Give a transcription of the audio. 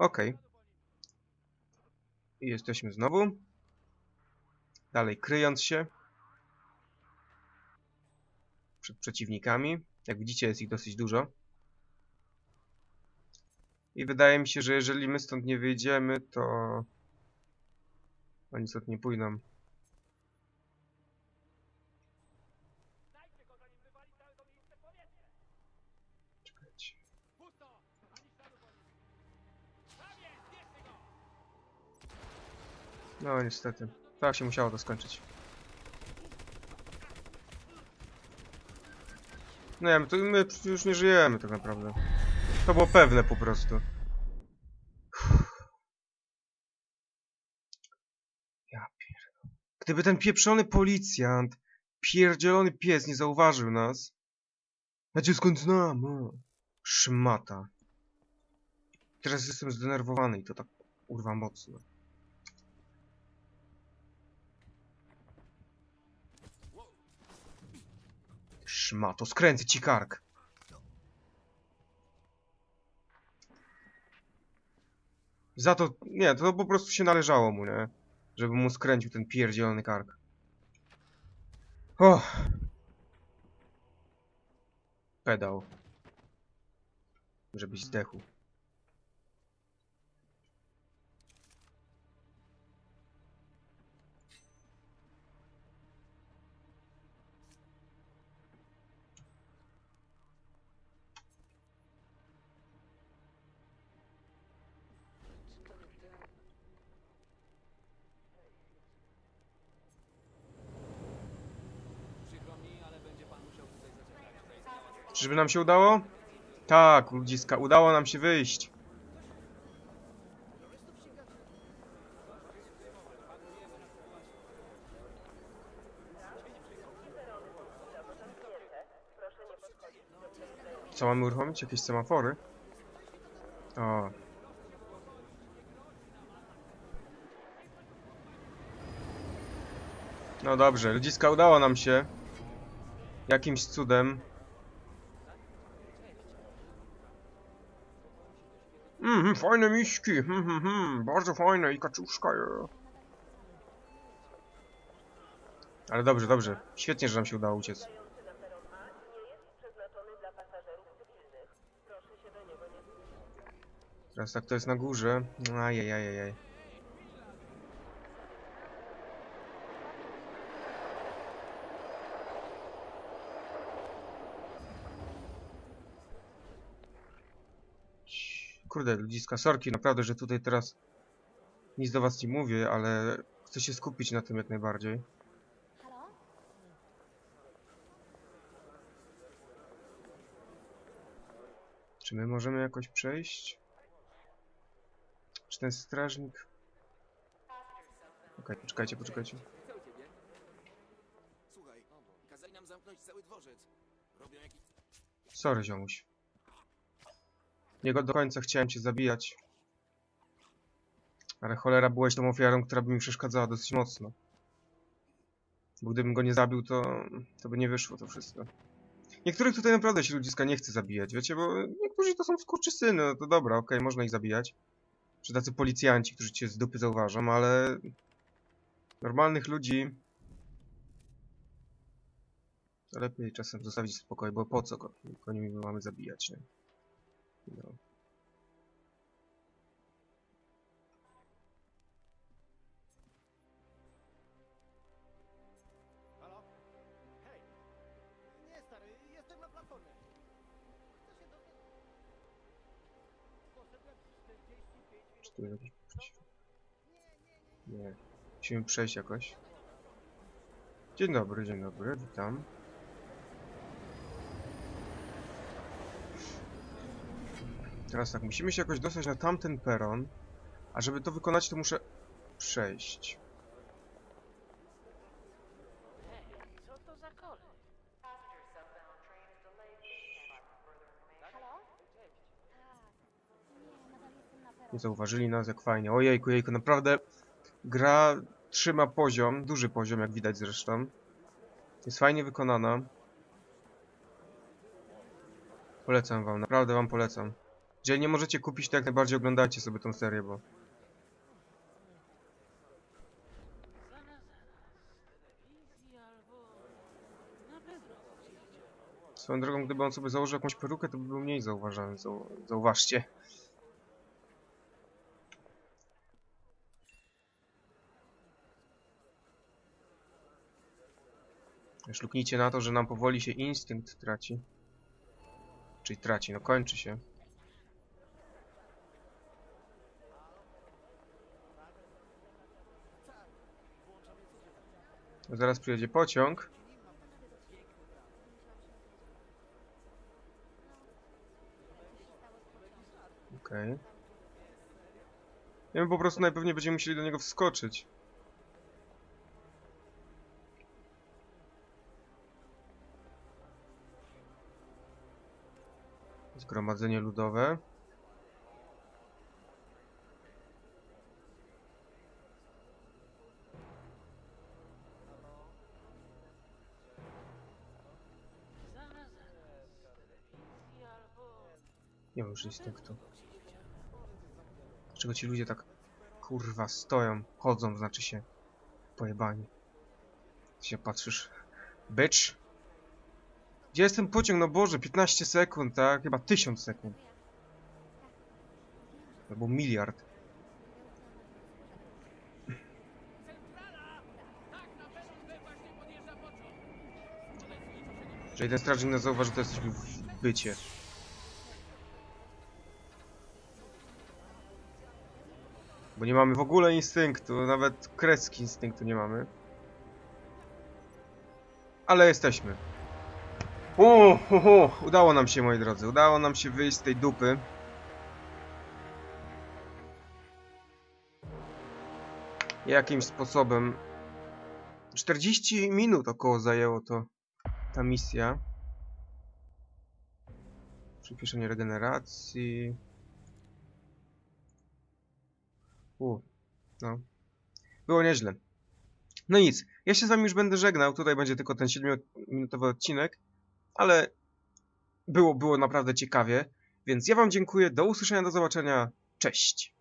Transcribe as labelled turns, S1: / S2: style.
S1: Okej. I jesteśmy znowu. Dalej kryjąc się. Przed przeciwnikami. Jak widzicie jest ich dosyć dużo. I wydaje mi się, że jeżeli my stąd nie wyjdziemy, to... Oni stąd nie pójdą. No niestety. Tak się musiało to skończyć. Nie, my, to my już nie żyjemy tak naprawdę. To było pewne po prostu. Ja pierdolę. Gdyby ten pieprzony policjant, pierdzielony pies nie zauważył nas. Ja cię skąd znam? Szmata. Teraz jestem zdenerwowany i to tak urwa mocno. Szmato, skręcę ci kark. Za to, nie, to po prostu się należało mu, nie? Żeby mu skręcił ten pierdzielony kark. O! Pedał. Żebyś zdechł. Czyżby nam się udało? Tak, ludziska, udało nam się wyjść. Co mamy uruchomić? Jakieś semafory? O. No dobrze, ludziska, udało nam się. Jakimś cudem. Mhm, fajne miśki, hmm, hmm, hmm, bardzo fajne i kaczuszka. je. Ale dobrze, dobrze. Świetnie, że nam się udało uciec. Teraz tak to jest na górze. Ajajajajaj. Kurde, ludziska, sorki, naprawdę, że tutaj teraz nic do was nie mówię, ale chcę się skupić na tym jak najbardziej. Czy my możemy jakoś przejść? Czy ten strażnik... Okej, poczekajcie, poczekajcie.
S2: Słuchaj, kazali
S1: Nie do końca chciałem cię zabijać. Ale cholera, byłeś tą ofiarą, która by mi przeszkadzała dosyć mocno. Bo gdybym go nie zabił, to, to by nie wyszło to wszystko. Niektórych tutaj naprawdę się ludziska nie chce zabijać, wiecie, bo niektórzy to są skurczysyny, no to dobra, okej, można ich zabijać. Czy tacy policjanci, którzy cię z dupy zauważą, ale... Normalnych ludzi... To lepiej czasem zostawić w spokoju, bo po co go? Go nie mamy zabijać, nie? No.
S3: Halo? Hej! Nie, stary, jestem na platformie. Chcę się dowiedzieć. Poszedłem 45 minut.
S1: Czy tu? Nie. Musimy przejść jakoś. Dzień dobry, dzień dobry, witam. Teraz tak, musimy się jakoś dostać na tamten peron, a żeby to wykonać, to muszę przejść.
S4: Nie
S1: zauważyli nas, jak fajnie. Ojejku, jejku, naprawdę gra trzyma poziom, duży poziom, jak widać zresztą. Jest fajnie wykonana. Polecam wam, naprawdę wam polecam. Jeżeli nie możecie kupić, to jak najbardziej oglądajcie sobie tą serię, bo... Swoją drogą, gdyby on sobie założył jakąś perukę, to by był mniej zauważalny, zau zauważcie. Szluknijcie na to, że nam powoli się instynkt traci. Czyli traci, no kończy się. Zaraz przyjedzie pociąg. Okej. Ja po prostu najpewniej będziemy musieli do niego wskoczyć. Zgromadzenie ludowe. Nie mam już instynktu. Dlaczego ci ludzie tak kurwa stoją, chodzą, znaczy się pojebani. Ty się patrzysz. Bitch. Gdzie jest ten pociąg? No Boże, 15 sekund, tak? Chyba 1000 sekund. Albo miliard. Jeżeli ten strażnik nas zauważy, to jesteśmy w bycie. Bo nie mamy w ogóle instynktu, nawet kreski instynktu nie mamy. Ale jesteśmy. Ho, udało nam się, moi drodzy, udało nam się wyjść z tej dupy. Jakimś sposobem. 40 minut około zajęło to ta misja. Przyspieszenie regeneracji. No. Było nieźle. No nic, ja się z wami już będę żegnał. Tutaj będzie tylko ten 7-minutowy odcinek, ale było, było naprawdę ciekawie. Więc ja wam dziękuję, do usłyszenia, do zobaczenia. Cześć!